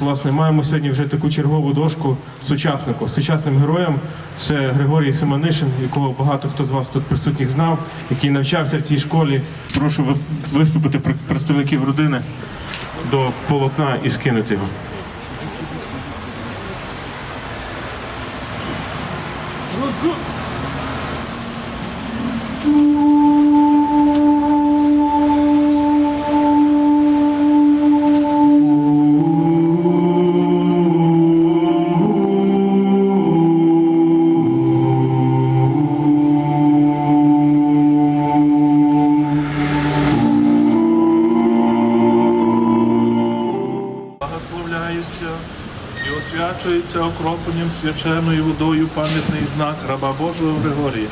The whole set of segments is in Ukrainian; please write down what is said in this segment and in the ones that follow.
Власне, маємо сьогодні вже таку чергову дошку сучаснику, сучасним героям. Це Григорій Семенишин, якого багато хто з вас тут присутніх знав, який навчався в цій школі. Прошу ви- виступити пр- представників родини до полотна і скинути його. благословляється і освячується окропленням свяченою водою пам'ятний знак раба Божого Григорія.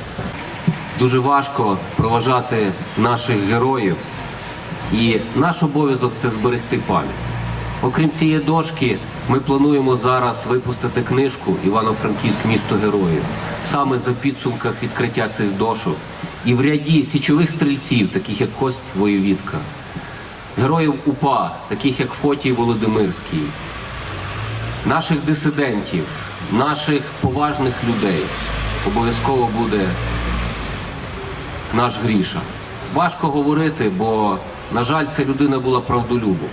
Дуже важко проважати наших героїв, і наш обов'язок це зберегти пам'ять. Окрім цієї дошки, ми плануємо зараз випустити книжку Івано-Франківськ місто героїв саме за підсумках відкриття цих дошок і в ряді січових стрільців, таких як Кость Воєвідка, героїв УПА, таких як Фотій Володимирський, наших дисидентів, наших поважних людей обов'язково буде наш Гріша. Важко говорити, бо, на жаль, ця людина була правдолюбом.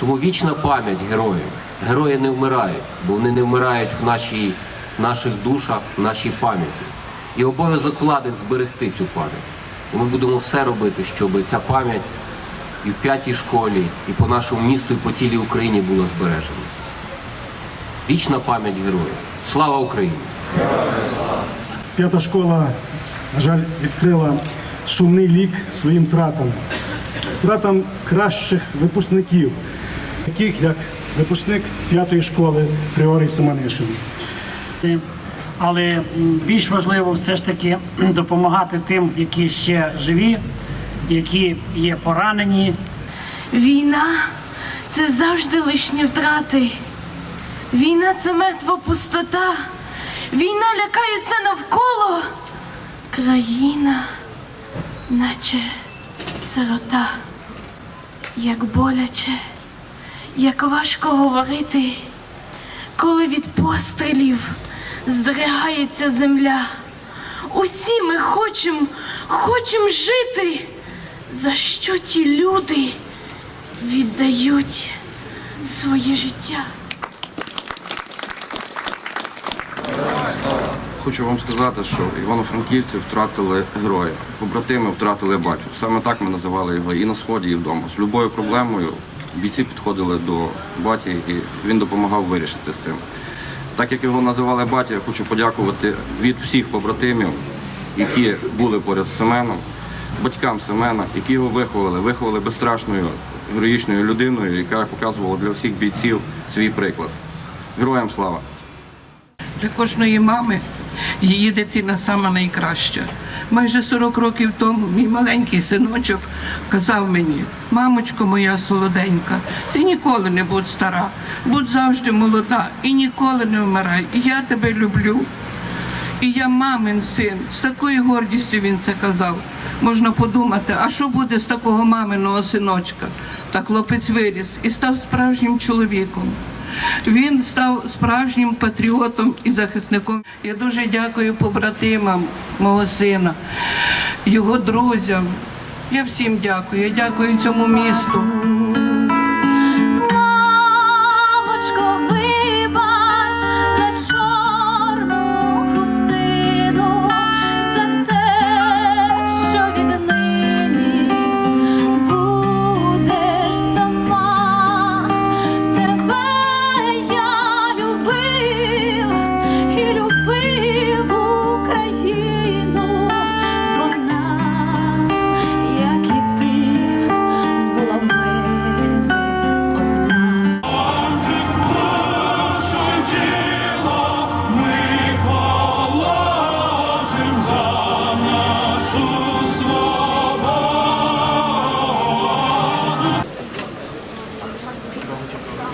Тому вічна пам'ять героїв. Герої не вмирають, бо вони не вмирають в, нашій, наших душах, в нашій пам'яті. І обов'язок влади зберегти цю пам'ять. І ми будемо все робити, щоб ця пам'ять і в п'ятій школі, і по нашому місту, і по цілій Україні була збережена. Вічна пам'ять героїв. Слава Україні! П'ята школа, на жаль, відкрила сумний лік своїм втратам. Втратам кращих випускників, таких як випускник п'ятої школи Григорій Семенишин. але більш важливо все ж таки допомагати тим, які ще живі, які є поранені. Війна це завжди лишні втрати. Війна це мертва пустота. Війна лякає все навколо. Країна, наче сирота. Як боляче, як важко говорити, коли від пострілів здригається земля. Усі ми хочемо, хочемо жити. За що ті люди віддають своє життя? Хочу вам сказати, що івано-франківці втратили героя, побратими втратили батю. Саме так ми називали його і на сході, і вдома. З любою проблемою бійці підходили до баті, і він допомагав вирішити з цим. Так як його називали батя, я хочу подякувати від всіх побратимів, які були поряд з Семеном, батькам Семена, які його виховали, виховали безстрашною героїчною людиною, яка показувала для всіх бійців свій приклад. Героям слава! Для кожної мами її дитина сама найкраща. Майже 40 років тому мій маленький синочок казав мені: мамочко моя солоденька, ти ніколи не будь стара, будь завжди молода і ніколи не вмирай. І я тебе люблю. І я мамин син. З такою гордістю він це казав. Можна подумати, а що буде з такого маминого синочка? Та хлопець виріс і став справжнім чоловіком. Він став справжнім патріотом і захисником. Я дуже дякую побратимам мого сина, його друзям. Я всім дякую. Я дякую цьому місту. 들어가 줄까?